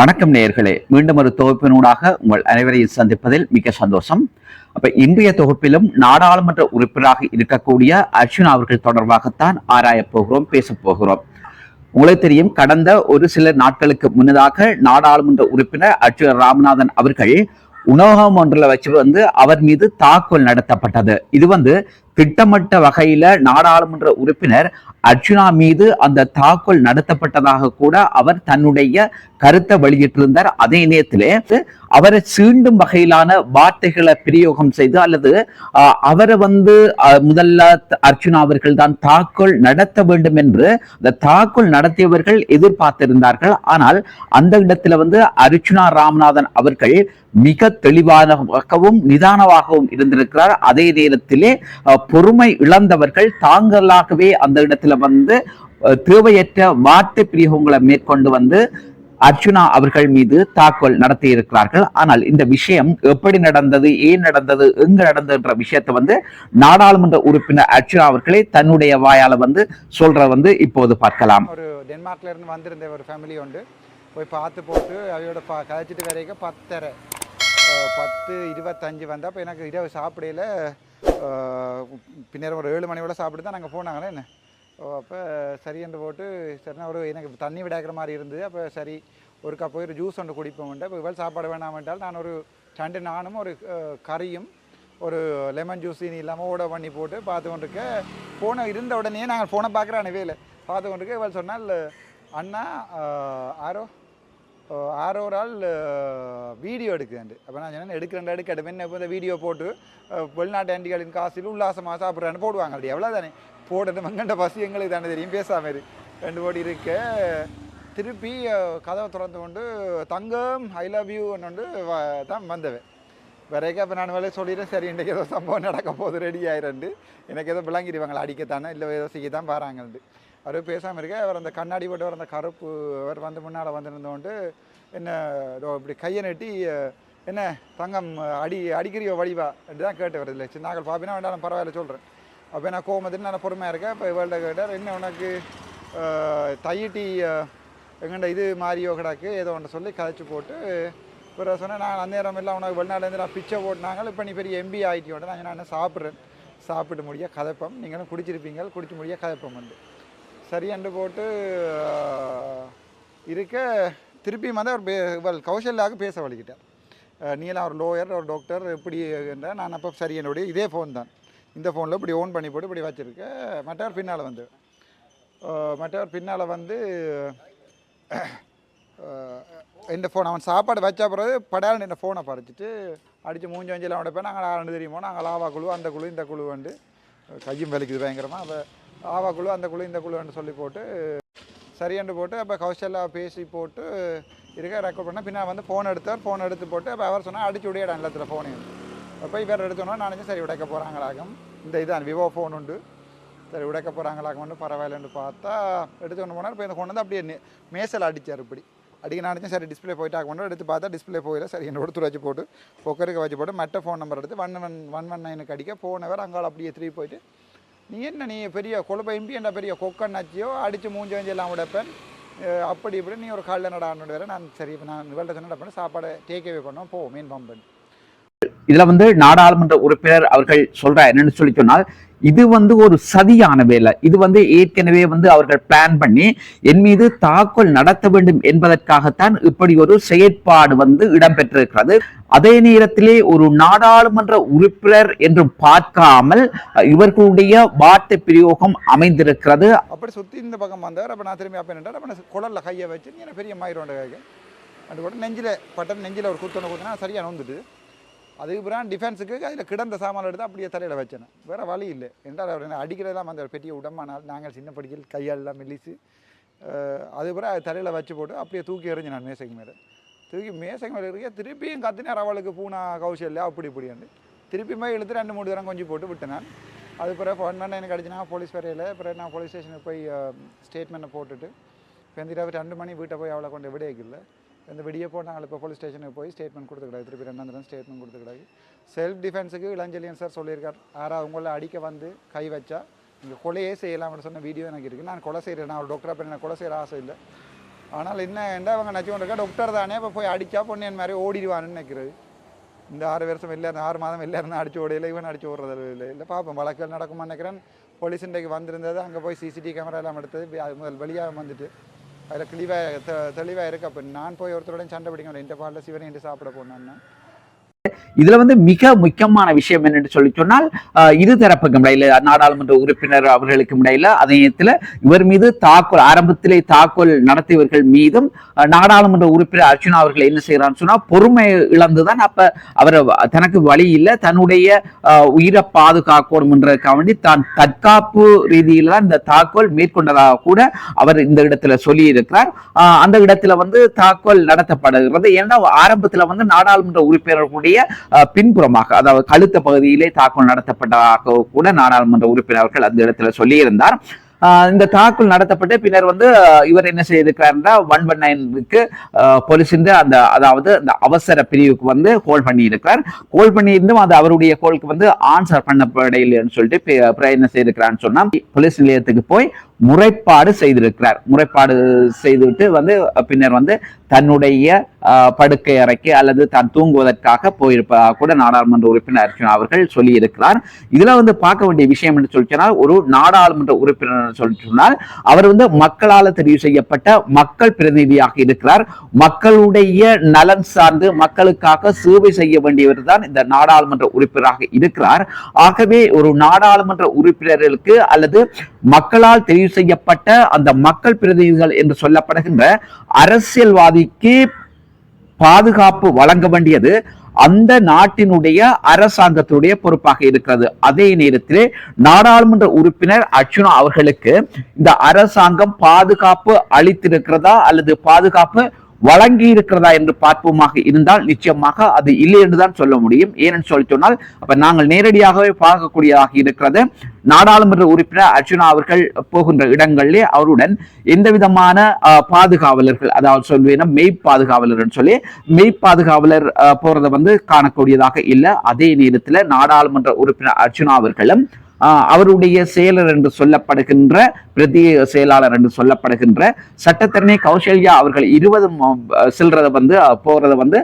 வணக்கம் நேயர்களே. மீண்டும் ஒரு தொகுப்பினூடாக உங்கள் அனைவரையும் சந்திப்பதில் மிக சந்தோஷம். அப்ப இன்றைய தொகுப்பிலும் நாடாளுமன்ற உறுப்பினராக இருக்கக்கூடிய அர்ஜுன் அவர்கள் தொடர்பாகத்தான் ஆராயப் போகிறோம் பேசப் போகிறோம். உங்களுக்கு தெரியும் கடந்த ஒரு சில நாட்களுக்கு முன்னதாக நாடாளுமன்ற உறுப்பினர் அர்ஜுன் ராமநாதன் அவர்கள் உணவகம் ஒன்றில் வச்சு வந்து அவர் மீது தாக்குதல் நடத்தப்பட்டது. இது வந்து திட்டமிட்ட வகையில நாடாளுமன்ற உறுப்பினர் அர்ஜுனா மீது அந்த தாக்குதல் நடத்தப்பட்டதாக கூட அவர் தன்னுடைய கருத்தை வெளியிட்டிருந்தார். அதே நேரத்திலே அவரை சீண்டும் வகையிலான வார்த்தைகளை பிரயோகம் செய்து அல்லது அவரை வந்து முதல்ல அர்ஜுனா அவர்கள் தான் தாக்குதல் நடத்த வேண்டும் என்று அந்த தாக்குதல் நடத்தியவர்கள் எதிர்பார்த்திருந்தார்கள். ஆனால் அந்த இடத்துல வந்து அர்ஜுனா ராமநாதன் அவர்கள் மிக தெளிவாகவும் நிதானமாகவும் இருந்திருக்கிறார். அதே நேரத்திலே பொறுமை இழந்தவர்கள் தாங்களாகவே அந்த இடத்துல வந்து தேவையற்ற வார்த்தை பிரியோகங்களை மேற்கொண்டு வந்து அர்ஜுனா அவர்கள் மீது தாக்குதல் நடத்தி இருக்கிறார்கள் ஆனால் இந்த விஷயம் எப்படி நடந்தது ஏன் நடந்தது எங்கு நடந்ததுன்ற விஷயத்தை வந்து நாடாளுமன்ற உறுப்பினர் அர்ஜுனா அவர்களே தன்னுடைய வாயால வந்து சொல்ற வந்து இப்போது பார்க்கலாம். ஒரு டென்மார்க்ல இருந்து வந்திருந்த ஒரு ஃபேமிலி உண்டு. போய் பார்த்து போட்டு அவையோட பா கதைச்சிட்டு வரைக்கும் பத்தரை பத்து இருபத்தஞ்சு வந்தால் அப்போ எனக்கு இரவு சாப்பிடையில பின்னர் ஒரு ஏழு மணியோட சாப்பிட்டு தான் நாங்கள் போனாங்களே என்ன? அப்போ சரி என்று போட்டு சரினா ஒரு எனக்கு தண்ணி விடாக்கிற மாதிரி இருந்தது. அப்போ சரி ஒரு கப் போய் ஒரு ஜூஸ் ஒன்று குடிப்போம்ட்டு இப்போ இவள் சாப்பாடு வேணாமென்றால் நான் ஒரு ரெண்டு நானும் ஒரு கறியும் ஒரு லெமன் ஜூஸ் இனி இல்லாமல் ஓட பண்ணி போட்டு பார்த்து கொண்டிருக்க. ஃபோனை இருந்த உடனே நாங்கள் ஃபோனை பார்க்குறானே வேலை. பார்த்து கொண்டிருக்க இவள் சொன்னால் அண்ணா ஆரோ ஆரோ ஒரு ஆள் வீடியோ எடுக்குதுண்டு. அப்போ நான் சொன்னேன் எடுக்கிறேன் எடுக்கட்டும். என்ன இப்போ இந்த வீடியோ போட்டு வெளிநாட்டு ஆண்டிகளின் காசில் உல்லாசமாக சாப்பிட்றேன்னு போடுவாங்க. அப்படி எவ்வளோ தானே போடணும். மங்கண்ட பசி எங்களுக்கு தானே தெரியும். பேசாமல் இரு. ரெண்டு கோடி இருக்க. திருப்பி கதவை திறந்து கொண்டு தங்கம் ஐ லவ் யூ தான் வந்தவன். வரைக்கும் அப்போ நான் வேலை சொல்லிடுறேன்? சரி இன்றைக்கு ஏதோ சம்பவம் நடக்க போகுது ரெடி ஆயிரண்டு. எனக்கு ஏதோ விளங்கிடுவாங்களா? அடிக்கத்தானே? இல்லை ஏதோ செய்ய தான் பாராங்கன்ட்டு அவர் பேசாமல் இருக்க. அவர் அந்த கண்ணாடி போட்டு அந்த கருப்பு அவர் வந்து முன்னால் வந்திருந்தோண்டு என்ன இதோ இப்படி கையை நட்டி என்ன தங்கம் அடி அடிக்கிறியோ வடிவா? அப்படி தான் கேட்டு வருது. இல்லை சின்னாக்கள் பாப்பினா வேண்டாம் பரவாயில்ல சொல்கிறேன் அப்போ நான் கோமதின்னு நான் பொறுமையாக இருக்கேன். இப்போ இவள்கிட்ட கேட்டார் என்ன உனக்கு தையிட்டி எங்கண்ட இது மாரியோ கிடக்கு ஏதோ ஒன்று சொல்லி கதைச்சி போட்டு பிறகு சொன்னேன் நான் அந்நேரம் எல்லாம் உனக்கு வெளிநாடுலேருந்து நான் பிச்சை போட்டினாங்க இப்போ நீ பெரிய எம்பி ஆகிட்டியோட நான் நான் சாப்பிட்றேன்? சாப்பிட்டு முடிய கதைப்பம் நீங்களும் குடிச்சிருப்பீங்க குடிச்சு முடிய கதைப்பம் வந்து. சரியாண்டு போட்டு இருக்க திருப்பியும் வந்து அவர் பே- இவள் கௌசல்யாவுக்கு பேச வழிக்கிட்டார் நீலாம் ஒரு லோயர் ஒரு டாக்டர் எப்படி என்ற நான் அப்போ சரி என்னுடைய இதே ஃபோன் தான். இந்த ஃபோனில் இப்படி ஓன் பண்ணி போட்டு இப்படி வச்சுருக்க. மற்றவர் பின்னால் வந்து. மற்றவர் பின்னால் வந்து இந்த ஃபோன் அவன் சாப்பாடு வச்ச பிறகு படையாளன் இந்த ஃபோனை பறிச்சிட்டு அடித்து மூஞ்சி வஞ்சில் அவனோட போய் நாங்கள் ஆண்டு தெரியுமோ நாங்கள் ஆவா குழு அந்த குழு இந்த குழு வந்து கையும் வலிக்குது பயங்கரமாக அப்போ ஆவா குழு அந்த குழு இந்த குழுன்னு சொல்லி போட்டு சரியாண்டு போட்டு அப்போ கௌசல்யா பேசி போட்டு இருக்க ரெக்கார்ட் பண்ணால் பின்னால் வந்து ஃபோன் எடுத்தார் ஃபோன் எடுத்து போட்டு அப்போ அவர் சொன்னால் அடிச்சு விடையிடா இல்லத்தில் ஃபோனையும் அப்போ இவர் எடுத்தோன்னா நான் சரி உடைக்க போகிறாங்களாகும் இந்த இதான் விவோ ஃபோன் உண்டு. சரி உடைக்க போகிறாங்களாகம்னு பரவாயில்லன்னு பார்த்தா எடுத்து போனால் இப்போ இந்த கொண்டு வந்து அப்படியே மேசல் அடித்தார் இப்படி. அடிக்க நான் சரி டிஸ்பிளே போயிட்டு ஆகணும் எடுத்து பார்த்தா டிஸ்பிளே போயில சரி என்னோட எடுத்து வச்சு போட்டு பொக்கருக்கு வச்சு போட்டு மற்ற ஃபோன் நம்பர் எடுத்து ஒன் ஒன் ஒன் ஒன் நைனுக்கு அடிக்க போனவர் அங்கால அப்படியே திருப்பி போயிட்டு நீ என்ன நீ பெரிய கொழுப்ப எம்பி என்ன பெரிய கொக்கன் நச்சியோ? அடித்து மூஞ்சி வஞ்சி எல்லாம் உடைப்பேன். அப்படி இப்படி நீ ஒரு காலில் நடான்னு வேறு நான் சரி இப்போ நான் இவள்கிட்ட சொன்ன சாப்பாடு சாப்பாடை டேக்அவே பண்ணோம் போ மீன் பம்பன் இதுல வந்து நாடாளுமன்ற உறுப்பினர் அவர்கள் சொல்ற என்னன்னு சொல்லி சொன்னால் இது வந்து ஒரு சதியான வேலை. இது வந்து ஏற்கனவே வந்து அவர்கள் பிளான் பண்ணி என் மீது தாக்குதல் நடத்த வேண்டும் என்பதற்காகத்தான் இப்படி ஒரு செயற்பாடு வந்து இடம்பெற்றிருக்கிறது. அதே நேரத்திலே ஒரு நாடாளுமன்ற உறுப்பினர் என்று பார்க்காமல் இவர்களுடைய வார்த்தை பிரயோகம் அமைந்திருக்கிறது. அப்படி சுத்தி இந்த பக்கம் வந்தார். அப்ப நான் திரும்பி அப்போ கையை வச்சு பெரிய மாயிரோட நெஞ்சில நெஞ்சில் பட்டன் நெஞ்சில் ஒரு குத்தனை குத்தினா சரியா நோந்துட்டு அதுக்கு பிறகு டிஃபென்ஸுக்கு அதில் கிடந்த சாமான் எடுத்து அப்படியே தலையில் வச்சேன். வேறு வழி இல்லை. என்றால் அவர் என்ன அடிக்கிறதெல்லாம் அந்த பெரிய உடம்பானால் நாங்கள் சின்ன படிக்கல் கையாலெல்லாம் மெல்லிச்சு அதுக்கப்புறம் அது பிறகு தலையில் வச்சு போட்டு அப்படியே தூக்கி எறிஞ்சு நான் மேசைக்கு மேலே. தூக்கி மேசைக்கு மேலே இருக்க திருப்பியும் கத்தினார் அவளுக்கு பூனா கௌசல்யா அப்படி இப்படியாண்டு திருப்பி போய் இழுத்து ரெண்டு மூணு தரம் கொஞ்சம் போட்டு விட்டேன் நான். அது பிறகு ஒன் மணி எனக்கு அடிச்சுனா போலீஸ் வரையில் பிறகு நான் போலீஸ் ஸ்டேஷனுக்கு போய் ஸ்டேட்மெண்ட்டை போட்டுட்டு இப்போ இந்த இரவு ரெண்டு மணி வீட்டை போய் அவளை கொண்டு விட இந்த விடிய போட்டு நாங்கள் இப்போ போலீஸ் ஸ்டேஷனுக்கு போய் ஸ்டேட்மெண்ட் கொடுத்துக்கிடாது. திருப்பி ரெண்டாம் தரம் ஸ்டேட்மெண்ட் கொடுத்துக்கிடாது. செல்ஃப் டிஃபென்ஸுக்கு இளஞ்செலியன் சார் சொல்லியிருக்கார். யாராவது உங்களை அடிக்க வந்து கை வச்சா நீங்கள் கொலையே செய்யலாம்னு சொன்ன வீடியோ எனக்கு இருக்குது நான் கொலை செய்கிறேன் நான் ஒரு டாக்டராக பண்ண கொலை செய்கிற ஆசை இல்லை. ஆனால் என்ன என்ன அவங்க நச்சு கொண்டிருக்கா டாக்டர் தானே. இப்போ போய் அடித்தா பொண்ணு என் மாதிரி ஓடிடுவான்னு நினைக்கிறது. இந்த ஆறு வருஷம் வெளில இருந்து ஆறு மாதம் வெளில இருந்தால் அடிச்சு ஓடையில் இவன் அடிச்சு ஓடுறது இல்லை இல்லை பார்ப்போம் வழக்குகள் நடக்குமா நினைக்கிறேன். போலீஸ் இன்றைக்கு வந்திருந்தது அங்கே போய் சிசிடிவி கேமரா எல்லாம் எடுத்தது அது முதல் வழியாக வந்துட்டு அதில் கிளிவாக தெ தெளிவாக இருக்கு. அப்போ நான் போய் ஒருத்தரோடையும் சண்டை பிடிக்கணும் இந்த பாலில் சிவனை என்று சாப்பிட போனேன்னா இதுல வந்து மிக முக்கியமான விஷயம் என்னன்னு சொல்லி சொன்னால் ஆஹ், இரு தரப்புக்கும் இடையில நாடாளுமன்ற உறுப்பினர் அவர்களுக்கும் இடையில அதே நேரத்தில் இவர் மீது தாக்குதல் ஆரம்பத்திலே தாக்குதல் நடத்தியவர்கள் மீதும் நாடாளுமன்ற உறுப்பினர் அர்ச்சுனா அவர்கள் என்ன செய்யறான்னு சொன்னா பொறுமை இழந்துதான் அப்ப அவர் தனக்கு வழி இல்லை தன்னுடைய உயிரை பாதுகாக்கணும் என்றதுக்காக வேண்டி தான் தற்காப்பு ரீதியில தான் இந்த தாக்குதல் மேற்கொண்டதாக கூட அவர் இந்த இடத்துல சொல்லி இருக்கிறார் அந்த இடத்துல வந்து தாக்குதல் நடத்தப்படுகிறது. ஏன்னா ஆரம்பத்துல வந்து நாடாளுமன்ற உறுப்பினர்களுடைய அவருடைய பின்புறமாக அதாவது கழுத்த பகுதியிலே தாக்குதல் நடத்தப்பட்டதாக கூட நாடாளுமன்ற உறுப்பினர்கள் அந்த இடத்துல சொல்லியிருந்தார். இந்த தாக்குதல் நடத்தப்பட்டு பின்னர் வந்து இவர் என்ன செய்திருக்கிறார்னா ஒன் ஒன் நைனுக்கு போலீஸின் அந்த அதாவது அந்த அவசர பிரிவுக்கு வந்து கோல் பண்ணியிருக்கிறார். கோல் பண்ணியிருந்தும் அது அவருடைய கோலுக்கு வந்து ஆன்சர் பண்ணப்படையில்லைன்னு சொல்லிட்டு என்ன செய்திருக்கிறான்னு சொன்னா போலீஸ் நிலையத்துக்கு போய் முறைப்பாடு செய்திருக்கிறார். முறைப்பாடு செய்துவிட்டு வந்து பின்னர் வந்து தன்னுடைய படுக்கை அறைக்கு அல்லது தான் தூங்குவதற்காக போயிருப்பதாக கூட நாடாளுமன்ற உறுப்பினர் அர்ச்சுனா அவர்கள் சொல்லியிருக்கிறார். இதுல வந்து பார்க்க வேண்டிய விஷயம் என்று சொல்லி சொன்னால் ஒரு நாடாளுமன்ற உறுப்பினர் சொல்லி சொன்னால் அவர் வந்து மக்களால் தெரிவு செய்யப்பட்ட மக்கள் பிரதிநிதியாக இருக்கிறார். மக்களுடைய நலன் சார்ந்து மக்களுக்காக சேவை செய்ய வேண்டியவர் தான் இந்த நாடாளுமன்ற உறுப்பினராக இருக்கிறார். ஆகவே ஒரு நாடாளுமன்ற உறுப்பினர்களுக்கு அல்லது மக்களால் தெரிவு செய்யப்பட்ட அந்த மக்கள் பிரதிநிதிகள் என்று சொல்லப்படுகின்ற அரசியல்வாதிக்கு பாதுகாப்பு வழங்க வேண்டியது அந்த நாட்டினுடைய அரசாங்கத்துடைய பொறுப்பாக இருக்கிறது. அதே நேரத்தில் நாடாளுமன்ற உறுப்பினர் அர்ச்சுனா அவர்களுக்கு இந்த அரசாங்கம் பாதுகாப்பு அளித்திருக்கிறதா அல்லது பாதுகாப்பு வழங்கி இருக்கிறதா என்று பார்ப்போமாக இருந்தால் நிச்சயமாக அது இல்லை என்றுதான் சொல்ல முடியும். ஏனென்று சொல்லி சொன்னால் அப்ப நாங்கள் நேரடியாகவே பார்க்கக்கூடியதாக இருக்கிறது. நாடாளுமன்ற உறுப்பினர் அர்ஜுனா அவர்கள் போகின்ற இடங்களிலே அவருடன் எந்த விதமான பாதுகாவலர்கள் அதாவது சொல்வேன் மெய் பாதுகாவலர் சொல்லி மெய் பாதுகாவலர் அஹ், போறதை வந்து காணக்கூடியதாக இல்லை. அதே நேரத்தில் நாடாளுமன்ற உறுப்பினர் அர்ஜுனா அவர்களும் அவருடைய செயலர் என்று சொல்லப்படுகின்ற பிரதி செயலாளர் என்று சொல்லப்படுகின்ற சட்டத்தரணி கௌசல்யா அவர்கள் இருவதும் செல்றதை வந்து போறதை வந்து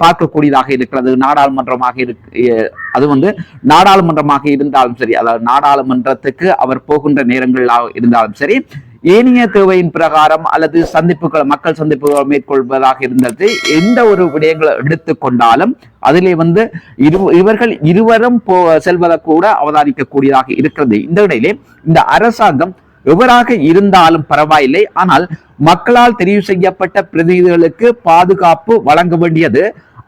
பார்க்கக்கூடியதாக இருக்கிறது. நாடாளுமன்றமாக இருக்கு அது வந்து நாடாளுமன்றமாக இருந்தாலும் சரி அதாவது நாடாளுமன்றத்துக்கு அவர் போகின்ற நேரங்களாக இருந்தாலும் சரி ஏனைய தேவையின் பிரகாரம் அல்லது சந்திப்புகள் மக்கள் சந்திப்புகள் மேற்கொள்வதாக இருந்தது. எந்த ஒரு விடயங்களை எடுத்துக்கொண்டாலும் அதிலே வந்து இரு இவர்கள் இருவரும் போ செல்வதை கூட அவதானிக்கக்கூடியதாக இருக்கிறது. இந்த இடையிலே இந்த அரசாங்கம் எவராக இருந்தாலும் பரவாயில்லை. ஆனால் மக்களால் தெரிவு செய்யப்பட்ட பிரதிநிதிகளுக்கு பாதுகாப்பு வழங்க வேண்டியது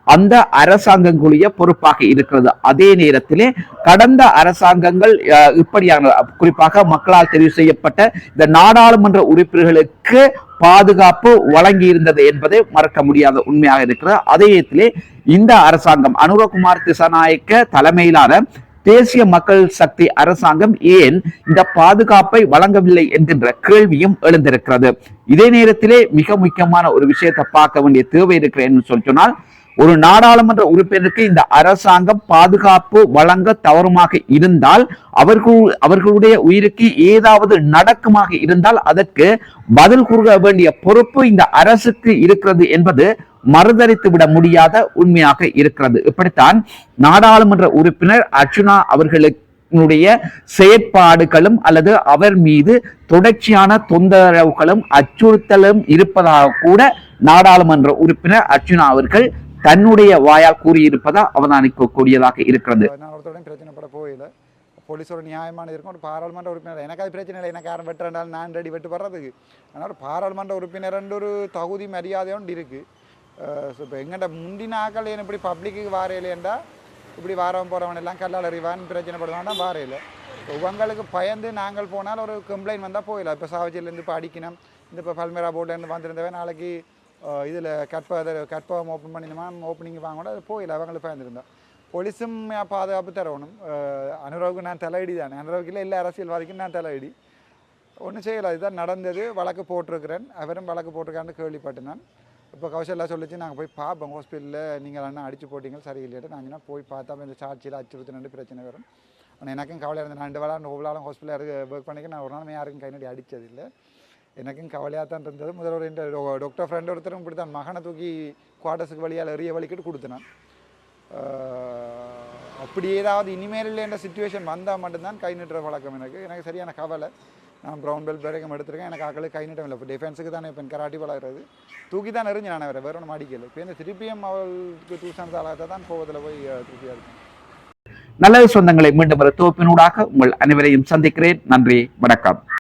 அந்த அரசாங்கங்களுடைய பொறுப்பாக இருக்கிறது. அதே நேரத்திலே கடந்த அரசாங்கங்கள் இப்படியான குறிப்பாக மக்களால் தெரிவு செய்யப்பட்ட இந்த நாடாளுமன்ற உறுப்பினர்களுக்கு பாதுகாப்பு வழங்கி இருந்தது என்பதை மறக்க முடியாத உண்மையாக இருக்கிறது. அதே நேரத்திலே இந்த அரசாங்கம் அனுரகுமார் திசாநாயக்க தலைமையிலான தேசிய மக்கள் சக்தி அரசாங்கம் ஏன் இந்த பாதுகாப்பை வழங்கவில்லை என்கின்ற கேள்வியும் எழுந்திருக்கிறது. இதே நேரத்திலே மிக முக்கியமான ஒரு விஷயத்தை பார்க்க வேண்டிய தேவை இருக்கிறேன் சொல்லி சொன்னால் ஒரு நாடாளுமன்ற உறுப்பினருக்கு இந்த அரசாங்கம் பாதுகாப்பு வழங்க தவறுமாக இருந்தால் அவர்கள் அவர்களுடைய உயிருக்கு ஏதாவது நடக்குமாக இருந்தால் அதற்கு பதில் கூற வேண்டிய பொறுப்பு இந்த அரசுக்கு இருக்கிறது என்பது மறுதளித்து விட முடியாத உண்மையாக இருக்கிறது. இப்படித்தான் நாடாளுமன்ற உறுப்பினர் அர்ச்சுனா அவர்களுடைய செயற்பாடுகளும் அல்லது அவர் மீது தொடர்ச்சியான தொந்தரவுகளும் அச்சுறுத்தலும் இருப்பதாக கூட நாடாளுமன்ற உறுப்பினர் அர்ச்சுனா அவர்கள் தன்னுடைய வாயால் கூறியிருப்பதா அவதானிக்கக்கூடியதாக இருக்கிறது. நான் ஒருத்தருடன் பிரச்சனைப்பட போயில போலீஸோட நியாயமான இருக்கும் ஒரு பாராளுமன்ற உறுப்பினர். எனக்கு அது பிரச்சனை இல்லை எனக்கு யாரும் வெட்டுறாண்டாலும் நான் ரெடி வெட்டு வர்றதுக்கு ஆனால் ஒரு பாராளுமன்ற உறுப்பினர் ஒரு தகுதி மரியாதையோண்டு இருக்குது ஸோ இப்போ எங்கிட்ட முந்தின ஆக்கள் ஏன் இப்படி பப்ளிக்கு வாரையிலேண்டா இப்படி வாரம் போகிறவன் எல்லாம் கல்லால் அறிவான் பிரச்சனைப்படுவான்டா வாரையில். உங்களுக்கு பயந்து நாங்கள் போனால் ஒரு கம்ப்ளைண்ட் வந்தால் போயிடலாம் இப்போ சாவச்சியிலேருந்து இப்போ அடிக்கணும் இந்த இப்போ பல்மேரா போர்ட்லேருந்து வந்திருந்தவன் நாளைக்கு இதில் கற்ப கற்பகம் ஓப்பன் பண்ணினோமா ஓப்பனிங் வாங்கணும் அது போயில அவங்களுக்கு பயந்துருந்தோம் போலீஸும் பாதுகாப்பு தரணும். அனுராவுக்கு நான் தலையடி தானே. அனுராவுக்கு இல்லை எல்லா அரசியல்வாதிக்கும் நான் தலையடி ஒன்றும் செய்யலை. இதுதான் நடந்தது. வழக்கு போட்டிருக்கிறேன். அவரும் வழக்கு போட்டிருக்கான்னு கேள்விப்பட்டேன் நான். இப்போ கௌசல்யா சொல்லிச்சு நாங்கள் போய் பார்ப்போம் ஹாஸ்பிட்டலில் நீங்கள் அண்ணா அடித்து போட்டீங்க சரியில்லைட்டு நாங்கள் போய் பார்த்தா இந்த சாட்சியில் அச்சுறுத்தினு பிரச்சனை வரும். ஆனால் எனக்கும் கவலை இருந்தது. நான் ரெண்டு வேளாண் ஒவ்வொரு ஹாஸ்பிட்டலில் ஒர்க் பண்ணிக்க நான் ஒரு நாள் யாருக்கும் கை நடி அடித்ததில்லை எனக்கும் கவலையாக தான் இருந்தது. முதல்வர் என்ற இந்த டாக்டர் ஃப்ரெண்ட் ஒருத்தரும் இப்படி தான் மகனை தூக்கி குவார்டர்ஸுக்கு வழியால் எறிய வலிக்கிட்டு கொடுத்தினான். அப்படி ஏதாவது இனிமேல் இல்லைன்ற சுச்சுவேஷன் வந்தால் மட்டும்தான் கை நிட்டுற வழக்கம் எனக்கு. எனக்கு சரியான கவலை. நான் ப்ரௌன் பெல்ட் வரைக்கும் எடுத்திருக்கேன். எனக்கு ஆக்களுக்கு கை நீட்டம் இல்லை. இப்போ டிஃபென்ஸுக்கு தானே இப்போ கராட்டி பழகிறது தூக்கி தான் எறிஞ்சு நான் வேறு வேறு ஒன்றும் அடிக்கல. இப்போ இந்த திருப்பியும் அவளுக்கு தூசான தாளாக தான் போவதில் போய் திருப்பியாக இருக்கும் நல்ல சொந்தங்களை மீண்டும் ஒரு தொகுப்பினூடாக உங்கள் அனைவரையும் சந்திக்கிறேன். நன்றி. வணக்கம்.